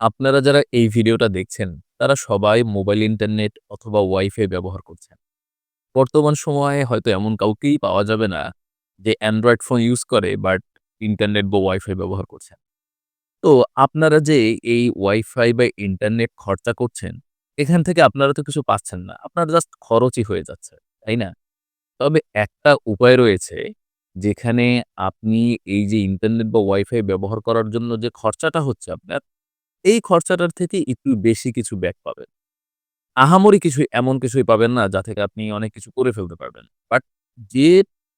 আপনারা যারা এই ভিডিওটা দেখছেন, তারা সবাই মোবাইল ইন্টারনেট অথবা ওয়াইফাই ব্যবহার করছেন। বর্তমান সময়ে হয়তো এমন কাউকেই পাওয়া যাবে না যে অ্যান্ড্রয়েড ফোন ইউজ করে বাট ইন্টারনেট বা ওয়াইফাই ব্যবহার করছেন। তো আপনারা যে এই ওয়াইফাই বা ইন্টারনেট খরচা করছেন, এখান থেকে আপনারা তো কিছু পাচ্ছেন না। আপনার জাস্ট খরচই হয়ে যাচ্ছে, তাই না? তবে একটা উপায় রয়েছে যেখানে আপনি এই যে ইন্টারনেট বা ওয়াইফাই ব্যবহার করার জন্য যে খরচাটা হচ্ছে আপনার, এই খরচাটার থেকে একটু বেশি কিছু ব্যাক পাবেন। আহামরি কিছুই এমন কিছুই পাবেন না যা থেকে আপনি অনেক কিছু করে ফেলতে পারবেন। বাট যে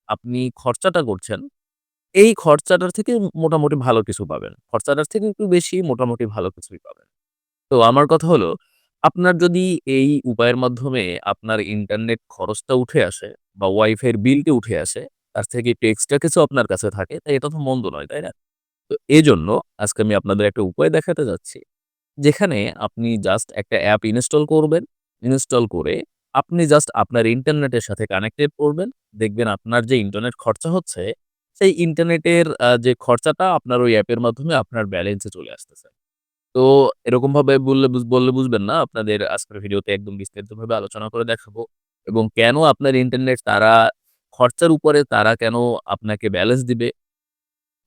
আপনি খরচাটা করছেন, এই খরচাটার থেকে মোটামুটি ভালো কিছু পাবেন। খরচাটার থেকে একটু বেশি মোটামুটি ভালো কিছুই পাবেন। তো আমার কথা হলো, আপনার যদি এই উপায়ের মাধ্যমে আপনার ইন্টারনেট খরচটা উঠে আসে বা ওয়াইফাই এর বিলটা উঠে আসে, তার থেকে একটু এক্সট্রা কিছু আপনার কাছে থাকে, তাই এটা তো মন্দ নয়, তাই না? তো এজন্য আজকে আমি আপনাদের একটা উপায় দেখাতে যাচ্ছি। যেখানে আপনি জাস্ট একটা অ্যাপ ইনস্টল করবেন। ইনস্টল করে আপনি জাস্ট আপনার ইন্টারনেটের সাথে কানেক্টেড করবেন। দেখবেন আপনার যে ইন্টারনেট খরচা হচ্ছে, সেই ইন্টারনেটের যে খরচাটা আপনার ওই অ্যাপের মাধ্যমে আপনার ব্যালেন্সে চলে আসতেছে। তো এরকমভাবে বললে বললে বুঝবেন না। আপনাদের আজকের ভিডিওতে একদম বিস্তারিতভাবে আলোচনা করে দেখাবো এবং কেন আপনার ইন্টারনেট তারা খরচার উপরে তারা কেন আপনাকে ব্যালেন্স দিবে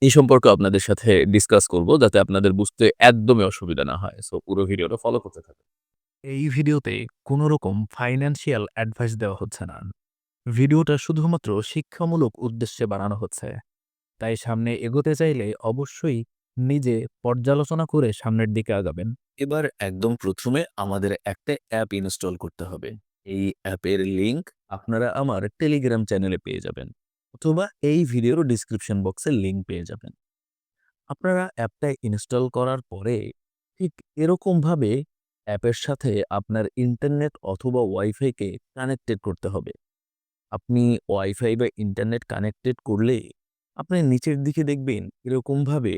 এই সম্পর্কে আপনাদের সাথে ডিসকাস করব যাতে আপনাদের বুঝতে একদমই অসুবিধা না হয়। সো পুরো ভিডিওটা ফলো করতে থাকুন। এই ভিডিওতে কোনো রকম ফাইন্যান্সিয়াল অ্যাডভাইস দেওয়া হচ্ছে না। ভিডিওটা শুধুমাত্র শিক্ষামূলক উদ্দেশ্যে বানানো হচ্ছে। তাই সামনে এগোতে চাইলে অবশ্যই নিজে পর্যালোচনা করে সামনের দিকে আগাবেন। এবার একদম প্রথমে আমাদের একটা অ্যাপ ইনস্টল করতে হবে। এই অ্যাপের লিংক আপনারা আমার টেলিগ্রাম চ্যানেলে পেয়ে যাবেন অথবা এই ভিডিওর ডিসক্রিপশন বক্সে লিংক পেয়ে যাবেন। আপনারা অ্যাপটা ইনস্টল করার পরে ঠিক এরকমভাবে অ্যাপের সাথে আপনার ইন্টারনেট অথবা ওয়াইফাইকে কানেক্টেড করতে হবে। আপনি ওয়াইফাই বা ইন্টারনেট কানেক্টেড করলে আপনি নিচের দিকে দেখবেন এরকমভাবে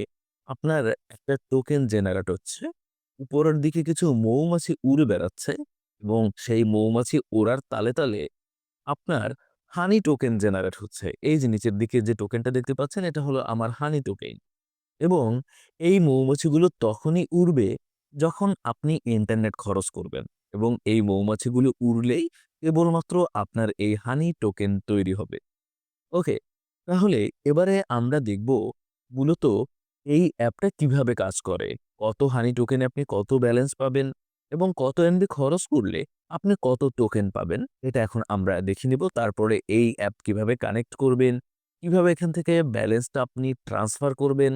আপনার একটা টোকেন জেনারেট হচ্ছে। উপরের দিকে কিছু মৌমাছি উড়ে বেড়াচ্ছে এবং সেই মৌমাছি ওড়ার তালে, তালে আপনার হানি টোকেন জেনারেট হচ্ছে। এই যে নিচের দিকে যে টোকেনটা দেখতে পাচ্ছেন এটা হলো আমার হানি টোকেন এবং এই মৌমাছিগুলো তখনই উড়বে যখন আপনি ইন্টারনেট খরচ করবেন এবং এই মৌমাছিগুলো উড়লেই কেবলমাত্র আপনার এই হানি টোকেন তৈরি হবে। ওকে, তাহলে এবারে আমরা দেখব মূলত এই অ্যাপটা কীভাবে কাজ করে। কত হানি টোকেনে আপনি কত ব্যালেন্স পাবেন এবং কত এমবি খরচ করলে আপনি কত টোকেন পাবেন? এটা এখন আমরা দেখে নিব। তারপরে এই অ্যাপ কীভাবে কানেক্ট করবেন, কীভাবে এখান থেকে ব্যালেন্সটা আপনি ট্রান্সফার করবেন,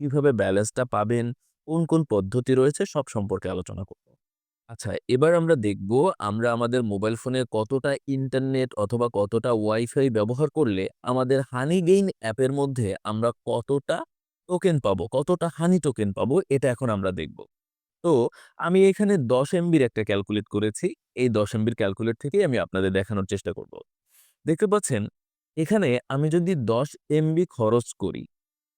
কীভাবে ব্যালেন্সটা পাবেন, কোন, কোন পদ্ধতি রয়েছে? সব সম্পর্কে আলোচনা করব। আচ্ছা, এবার আমরা দেখব আমরা আমাদের মোবাইল ফোনে কতটা ইন্টারনেট অথবা কতটা ওয়াইফাই ব্যবহার করলে আমাদের হানি গেইন অ্যাপের মধ্যে আমরা কতটা টোকেন পাবো, কতটা হানি টোকেন পাবো? এটা এখন আমরা দেখব। তো আমি এখানে ১০ এমবির একটা ক্যালকুলেট করেছি। এই ১০ এমবির ক্যালকুলেট থেকেই আমি আপনাদের দেখানোর চেষ্টা করব। দেখতে পাচ্ছেন এখানে আমি যদি ১০ এমবি খরচ করি,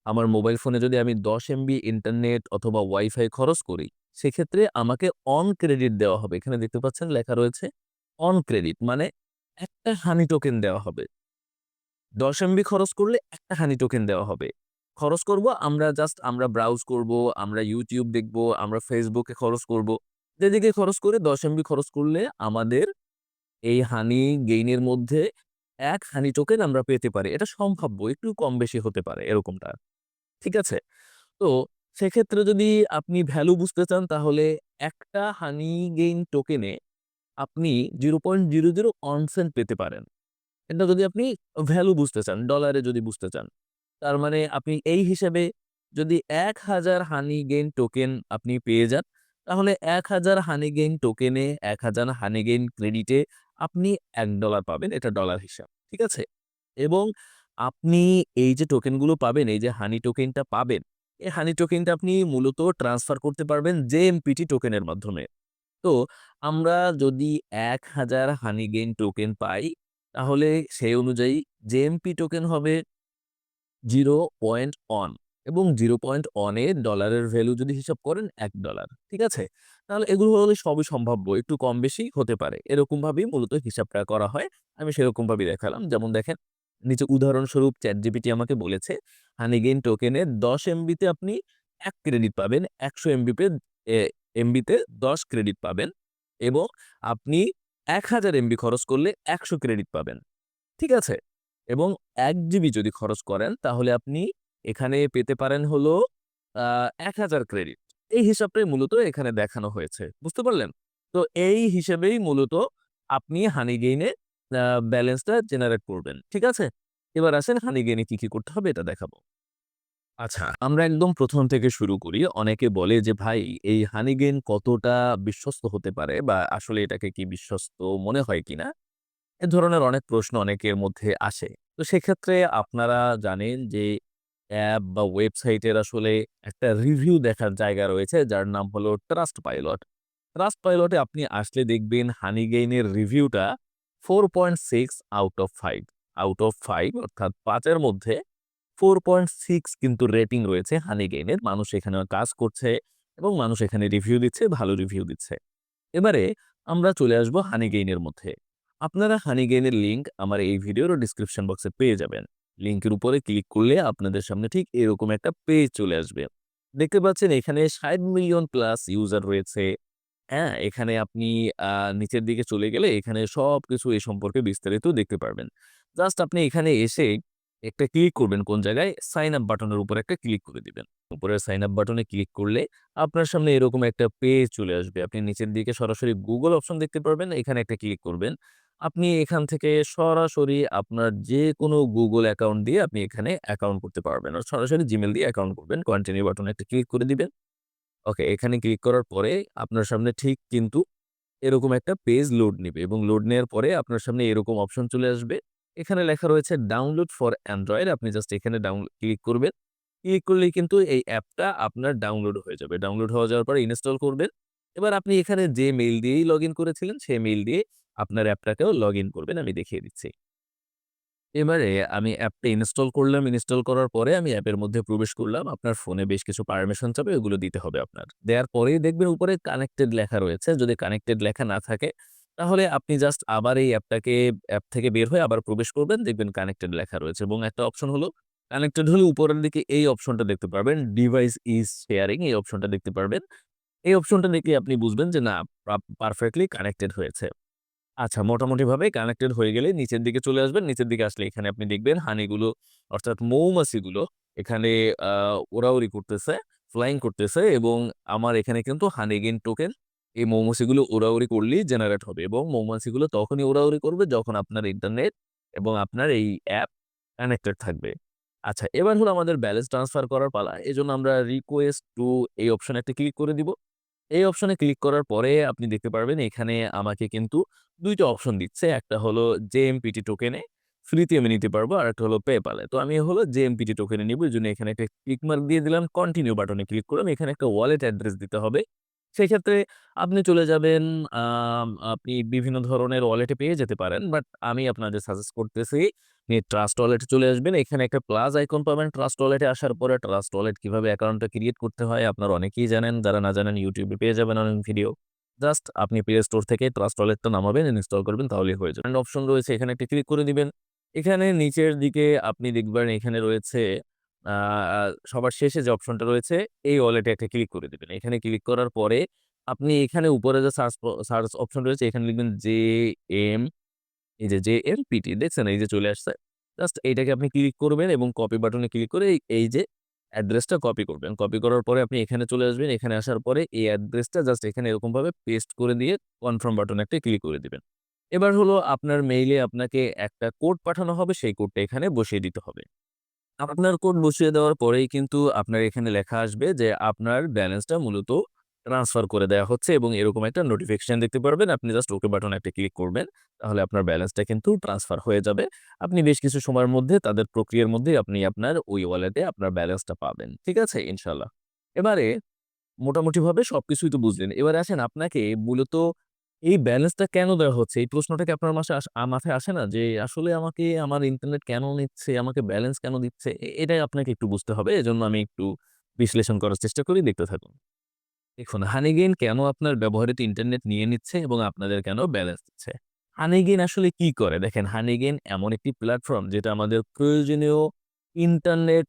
আমার মোবাইল ফোনে যদি আমি ১০ এমবি ইন্টারনেট অথবা ওয়াইফাই খরচ করি, সেক্ষেত্রে আমাকে অন ক্রেডিট দেওয়া হবে। এখানে দেখতে পাচ্ছেন লেখা রয়েছে অন ক্রেডিট মানে একটা হানি টোকেন দেওয়া হবে। ১০ এমবি খরচ করলে একটা হানি টোকেন দেওয়া হবে। খরচ করব আমরা জাস্ট আমরা ব্রাউজ করব, আমরা ইউটিউব দেখব, আমরা ফেসবুকে খরচ করব। যেদিকে খরচ করে ১০ এমবি খরচ করলে আমাদের এই হানি গেইনের মধ্যে এক হানি টোকেন আমরা পেতে পারি। এটা সম্ভাব্য, একটু কম বেশি হতে পারে এরকমটা। ঠিক আছে? তো সেক্ষেত্রে যদি আপনি ভ্যালু বুঝতে চান তাহলে একটা হানি গেইন টোকেনে আপনি 0.00 সেন্ট পেতে পারেন। এটা যদি আপনি ভ্যালু বুঝতে চান, ডলারে যদি বুঝতে চান। তার মানে আপনি এই হিসাবে যদি ১০০০ হানি গেইন টোকেন আপনি পেয়ে যান, তাহলে ১০০০ হানি গেইন টোকেনে ১০০০ হানি গেইন ক্রেডিটে আপনি এক ডলার পাবেন। এটা ডলার হিসাব। ঠিক আছে? এবং আপনি এই যে টোকেনগুলো পাবেন, এই যে হানি টোকেনটা পাবেন, এই হানি টোকেনটা আপনি মূলত ট্রান্সফার করতে পারবেন জেএমপিটি টোকেনের মাধ্যমে। তো আমরা যদি ১০০০ হানি গেইন টোকেন পাই, তাহলে সেই অনুযায়ী জেএমপি টোকেন হবে 0.1 এবং 0.1 এ ডলারের ভ্যালু যদি হিসাব করেন এক ডলার ঠিক আছে? তাহলে এগুলো হলে সবই সম্ভাব্য। একটু কম বেশি হতে পারে। এরকমভাবেই মূলত হিসাবটা করা হয়। আমি সেরকমভাবেই দেখালাম। যেমন দেখেন, নিচে উদাহরণস্বরূপ ChatGPT আমাকে বলেছে, হানি গেইন টোকেনে ১০ এমবিতে আপনি এক ক্রেডিট পাবেন, ১০০ এমবিতে এমবিতে ১০ ক্রেডিট পাবেন এবং আপনি ১,০০০ এমবি খরচ করলে ১০০ ক্রেডিট পাবেন। ঠিক আছে? এবং এক জিবি যদি খরচ করেন তাহলে আপনি এখানে পেতে পারেন হলো এক হাজার ক্রেডিট। এই হিসাবটাই মূলত এখানে দেখানো হয়েছে। বুঝতে পারলেন? তো এই হিসেবেই মূলত আপনি হানিগেইন ব্যালেন্সটা জেনারেট করবেন। ঠিক আছে? এবার আসেন হানিগেইন কি, কি করতে হবে এটা দেখাবো। আচ্ছা, আমরা একদম প্রথম থেকে শুরু করি। অনেকে বলে যে, "ভাই এই হানিগেইন কতটা বিশ্বস্ত হতে পারে বা আসলে এটাকে কি বিশ্বস্ত মনে হয় কিনা?" এ ধরনের অনেক প্রশ্ন অনেকের মধ্যে আসে। তো সেক্ষেত্রে আপনারা জানেন যে অ্যাপ বা ওয়েবসাইটের আসলে একটা রিভিউ দেখার জায়গা রয়েছে যার নাম হলো ট্রাস্ট পাইলট। ট্রাস্ট পাইলটে আপনি আসলে দেখবেন হানিগেইনের রিভিউটা 4.6 out of five out of five অর্থাৎ পাঁচের মধ্যে ফোর পয়েন্ট সিক্স কিন্তু রেটিং রয়েছে হানিগেইনের। মানুষ এখানে কাজ করছে এবং মানুষ এখানে রিভিউ দিচ্ছে, ভালো রিভিউ দিচ্ছে। এবারে আমরা চলে আসব হানিগেইনের মধ্যে। আপনারা হানিগেইনের লিঙ্ক আমার এই ভিডিওর ডেসক্রিপশন বক্সে পেয়ে যাবেন। লিঙ্কের উপরে ক্লিক করলে আপনাদের সামনে ঠিক এরকম একটা পেজ চলে আসবে। দেখতে পাচ্ছেন এখানে ৬০ মিলিয়ন প্লাস ইউজার রয়েছে। হ্যাঁ? এখানে আপনি নিচের দিকে চলে গেলে এখানে সবকিছু এ সম্পর্কে বিস্তারিত দেখতে পারবেন। জাস্ট আপনি এখানে এসে একটা ক্লিক করবেন কোন জায়গায়? সাইন আপ বাটনের উপরে একটা ক্লিক করে দিবেন। উপরে সাইন আপ বাটনে ক্লিক করলে আপনার সামনে এরকম একটা পেজ চলে আসবে। আপনি নিচের দিকে সরাসরি গুগল অপশন দেখতে পারবেন। এখানে একটা ক্লিক করবেন। আপনি এখান থেকে সরাসরি আপনার যেকোনো গুগল অ্যাকাউন্ট দিয়ে আপনি এখানে অ্যাকাউন্ট করতে পারবেন। আর সরাসরি জিমেল দিয়ে অ্যাকাউন্ট করবেন। কন্টিনিউ বাটনে একটা ক্লিক করে দিবেন। ওকে, এখানে ক্লিক করার পরে আপনার সামনে ঠিক কিন্তু এরকম একটা পেজ লোড নিবে এবং লোড নেওয়ার পরে আপনার সামনে এরকম অপশন চলে আসবে। এখানে লেখা রয়েছে ডাউনলোড ফর অ্যান্ড্রয়েড। আপনি জাস্ট এখানে ডাউনলোড ক্লিক করবেন। ক্লিক করলেই কিন্তু এই অ্যাপটা আপনার ডাউনলোড হয়ে যাবে। ডাউনলোড হয়ে যাওয়ার পরে ইনস্টল করবেন। এবার আপনি এখানে যে মেইল দিয়েই লগইন করেছিলেন সেই মেইল দিয়ে আপনার অ্যাপটাকেও লগ ইন করবেন। আমি দেখিয়ে দিচ্ছি। এবারে আমি অ্যাপটা ইনস্টল করলাম। ইনস্টল করার পরে আমি অ্যাপের মধ্যে প্রবেশ করলাম। আপনার ফোনে বেশ কিছু পারমিশন চাবে, ওগুলো দিতে হবে আপনার। দেওয়ার পরেই দেখবেন উপরে কানেক্টেড লেখা রয়েছে। যদি কানেক্টেড লেখা না থাকে, তাহলে আপনি জাস্ট আবার এই অ্যাপটাকে অ্যাপ থেকে বের হয়ে আবার প্রবেশ করবেন। দেখবেন কানেক্টেড লেখা রয়েছে এবং একটা অপশন হলো কানেক্টেড হলে উপরের দিকে এই অপশনটা দেখতে পারবেন। ডিভাইস ইজ শেয়ারিং এই অপশনটা দেখতে পারবেন। এই অপশনটা দেখলে আপনি বুঝবেন যে না পারফেক্টলি কানেক্টেড হয়েছে। আচ্ছা, মোটামুটিভাবে কানেক্টেড হয়ে গেলে নিচের দিকে চলে আসবেন। নিচের দিকে আসলে এখানে আপনি দেখবেন হানিগুলো অর্থাৎ মৌমাছিগুলো এখানে উড়াউড়ি করতেছে, ফ্লাইং করতেছে এবং আমার এখানে কিন্তু হানিগেইন টোকেন এই মৌমাছিগুলো উড়াউড়ি করলেই জেনারেট হবে এবং মৌমাছিগুলো তখনই উড়াউড়ি করবে যখন আপনার ইন্টারনেট এবং আপনার এই অ্যাপ কানেক্টেড থাকবে। আচ্ছা, এবার হলো আমাদের ব্যালেন্স ট্রান্সফার করার পালা। এজন্য আমরা রিকোয়েস্ট টু এই অপশনে একটা ক্লিক করে দিব। এই অপশনে ক্লিক করার পরে আপনি দেখতে পারবেন এখানে আমাকে কিন্তু দুইটা অপশন দিচ্ছে। একটা হলো জেএমপিটি টোকেনে ফ্রিতে আমি নিতে পারব। আর একটা হলো পেপালে। তো আমি হলো জেএমপিটি টোকেনে নিবো। জন্য এখানে একটা ক্লিক মার্ক দিয়ে দিলাম। কন্টিনিউ বাটনে ক্লিক করলাম। এখানে একটা ওয়ালেট অ্যাড্রেস দিতে হবে। সেক্ষেত্রে আপনি চলে যাবেন আপনি বিভিন্ন ধরনের ওয়ালেটে পেয়ে যেতে পারেন। বাট আমি আপনাদের সাজেস্ট করতেছি আপনি ট্রাস্ট ওয়ালেটে চলে আসবেন। এখানে একটা প্লাস আইকন পাবেন ট্রাস্ট ওয়ালেটে আসার পরে ট্রাস্ট ওয়ালেট কীভাবে অ্যাকাউন্টটা ক্রিয়েট করতে হয় আপনারা অনেকেই জানেন। যারা না জানেন এ পেয়ে যাবেন অনেক ভিডিও। জাস্ট আপনি প্লে স্টোর থেকে ট্রাস্ট ওয়ালেটটা নামাবেন, ইনস্টল করবেন তাহলেই হয়ে যাবে। অপশন রয়েছে এখানে একটা ক্লিক করে দিবেন। এখানে নিচের দিকে আপনি দেখবেন এখানে রয়েছে সবার শেষে যে অপশনটা রয়েছে এই ওয়ালেটে একটা ক্লিক করে দিবেন। এখানে ক্লিক করার পরে আপনি এখানে উপরে যে সার্চ সার্চ অপশন রয়েছে এখানে লিখবেন জে এম এই যে জেএমপিটি দেখছেন এই যে চলে আসছে। জাস্ট এইটাকে আপনি ক্লিক করবেন এবং কপি বাটনে ক্লিক করে এই যে অ্যাড্রেসটা কপি করবেন। কপি করার পরে আপনি এখানে চলে আসবেন। এখানে আসার পরে এই অ্যাড্রেসটা জাস্ট এখানে এরকমভাবে পেস্ট করে দিয়ে কনফার্ম বাটনে একটা ক্লিক করে দিবেন। এবার হলো আপনার মেইলে আপনাকে একটা কোড পাঠানো হবে, সেই কোডটা এখানে বসিয়ে দিতে হবে। আপনার কোড বসিয়ে দেওয়ার পরেই কিন্তু আপনার এখানে লেখা আসবে যে আপনার ব্যালেন্সটা মূলত ট্রান্সফার করে দেওয়া হচ্ছে এবং এরকম একটা নোটিফিকেশন দেখতে পারবেন। আপনি জাস্ট ওকে বাটনে একটা ক্লিক করবেন। তাহলে আপনার ব্যালেন্সটা কিন্তু ট্রান্সফার হয়ে যাবে। আপনি বেশ কিছু সময়ের মধ্যে তাদের প্রক্রিয়ার মধ্যে আপনি আপনার ওই ওয়ালেটে আপনার ব্যালেন্সটা পাবেন। ঠিক আছে? ইনশাল্লাহ এবারে মোটামুটিভাবে সবকিছুই তো বুঝলেন। এবারে আসেন আপনাকে মূলত এই ব্যালেন্সটা কেন দেওয়া হচ্ছে? এই প্রশ্নটা কি আপনার মাসে মাথায় আসে না? যে আসলে আমাকে আমার ইন্টারনেট কেন নিচ্ছে? আমাকে ব্যালেন্স কেন দিচ্ছে? এটাই আপনাকে একটু বুঝতে হবে। এজন্য আমি একটু বিশ্লেষণ করার চেষ্টা করি, দেখতে থাকুন। দেখুন হানিগেইন কেন আপনার ব্যবহৃত ইন্টারনেট নিয়ে নিচ্ছে এবং আপনাদের কেন ব্যালেন্স দিচ্ছে? হানিগেইন আসলে কি করে? দেখেন হানিগেইন এমন একটি প্ল্যাটফর্ম যেটা আমাদের প্রয়োজনীয় ইন্টারনেট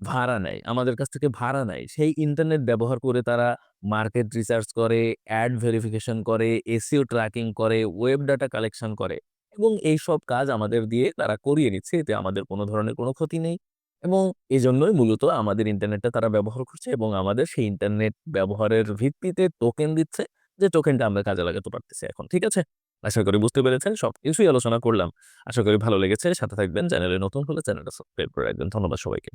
ভাড়া নেয়। আমাদের কাছ থেকে ভাড়া নেয়। সেই ইন্টারনেট ব্যবহার করে তারা মার্কেট রিসার্চ করে, অ্যাড ভেরিফিকেশন করে, এসইও ট্র্যাকিং করে, ওয়েব ডাটা কালেকশন করে এবং এইসব কাজ আমাদের দিয়ে তারা করিয়ে নিচ্ছে। এতে আমাদের কোনো ধরনের কোনো ক্ষতি নেই এবং এজন্যই মূলত আমাদের ইন্টারনেটটা তারা ব্যবহার করছে এবং আমাদের সেই ইন্টারনেট ব্যবহারের ভিত্তিতে টোকেন দিচ্ছে, যে টোকেনটা আমরা কাজে লাগাতে পারতেছি এখন। ঠিক আছে? আশা করি বুঝতে পেরেছেন। সবকিছুই আলোচনা করলাম। আশা করি ভালো লেগেছে। সাথে থাকবেন। চ্যানেলে নতুন হলে চ্যানেলটা সাবস্ক্রাইব করে রাখবেন। ধন্যবাদ সবাইকে।